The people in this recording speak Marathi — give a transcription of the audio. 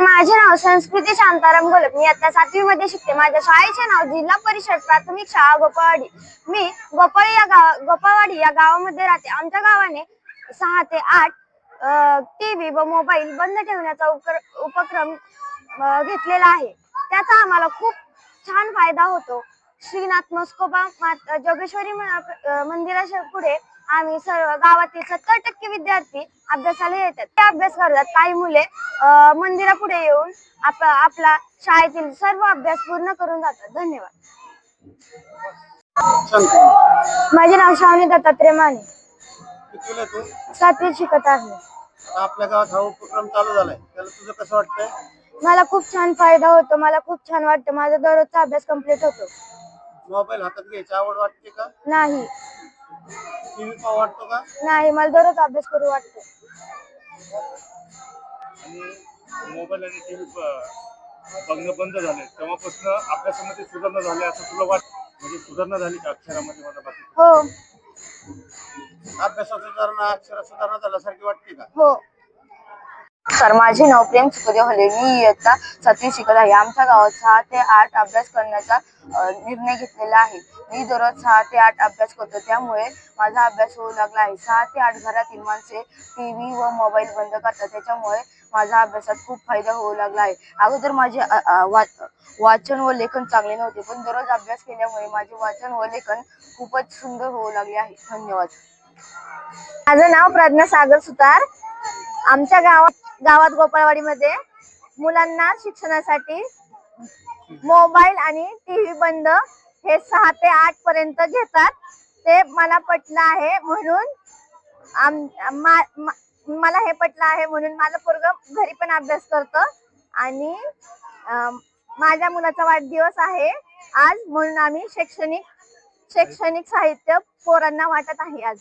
माझे नाव संस्कृती शांताराम गोलप. मी आता सातवी मध्ये शिकते. माझ्या शाळेचे नाव जिल्हा परिषद प्राथमिक शाळा गोपाळवाडी. मी गोपाळी या गाव गोपाळवाडी या गावामध्ये राहते. आमच्या गावाने सहा ते आठ टीव्ही व मोबाईल बंद ठेवण्याचा उपक्रम घेतलेला आहे. त्याचा आम्हाला खूप छान फायदा होतो. श्रीनाथ मस्कोबा जोगेश्वरी मंदिराच्या पुढे आम्ही सर्व गावातील सत्तर टक्के विद्यार्थी अभ्यासाला येतात. ते अभ्यास करतात. काही मुले मंदिरापुढे येऊन आप आपला शाळेतील सर्व अभ्यास पूर्ण करून जातात. धन्यवाद. माझे नाव श्रावणी दत्तात्रय माने. सातवीत शिकत आहे. आपल्या गावात हा उपक्रम चालू झालाय. त्याला तुझं कसं वाटतंय? मला खूप छान फायदा होतो. मला खूप छान वाटतं. माझा दररोजचा अभ्यास कंप्लीट होतो. मोबाईल हातात घ्यायची आवड वाटते का? नाही. टीव्ही पाहू वाटतो का? नाही मला दररोज अभ्यास करू वाटतो. आणि मोबाईल आणि टी व्ही बघणं बंद झाले तेव्हापासून अभ्यासामध्ये सुधारणा झाली असं तुला वाट म्हणजे सुधारणा झाली का अक्षरामध्ये मला बाकी? हो. अभ्यासात सुधारणा अक्षरात सुधारणा झाल्यासारखी वाटते का? हो. सर माझे नाव प्रेम सुखदेव हले. मी इयत्ता सातवी शिकत आहे. आमच्या गावात सहा ते आठ अभ्यास करण्याचा निर्णय घेतलेला आहे. मी दररोज सहा ते आठ अभ्यास करतो. त्यामुळे माझा अभ्यास होऊ लागला आहे. सहा ते आठ घरातील माणसे टी व्ही व मोबाईल बंद करतात. त्याच्यामुळे माझा अभ्यासात खूप फायदा होऊ लागला आहे. अगोदर माझे वा- वाचन व लेखन चांगले नव्हते. पण दररोज अभ्यास केल्यामुळे माझे वाचन व लेखन खूपच सुंदर होऊ लागले आहे. धन्यवाद. माझं नाव प्रज्ञा सागर सुतार. आमच्या गावात गावात गोपाळवाडीमध्ये मुलांना शिक्षणासाठी मोबाईल आणि टीव्ही बंद हे सहा ते आठ पर्यंत घेतात. ते मला पटलं आहे म्हणून मला हे पटलं आहे म्हणून माझं पोरग घरी पण अभ्यास करतो आणि माझ्या मुलाचा वाढदिवस आहे. आज म्हणून आम्ही शैक्षणिक शैक्षणिक साहित्य पोरांना वाटत आहे आज.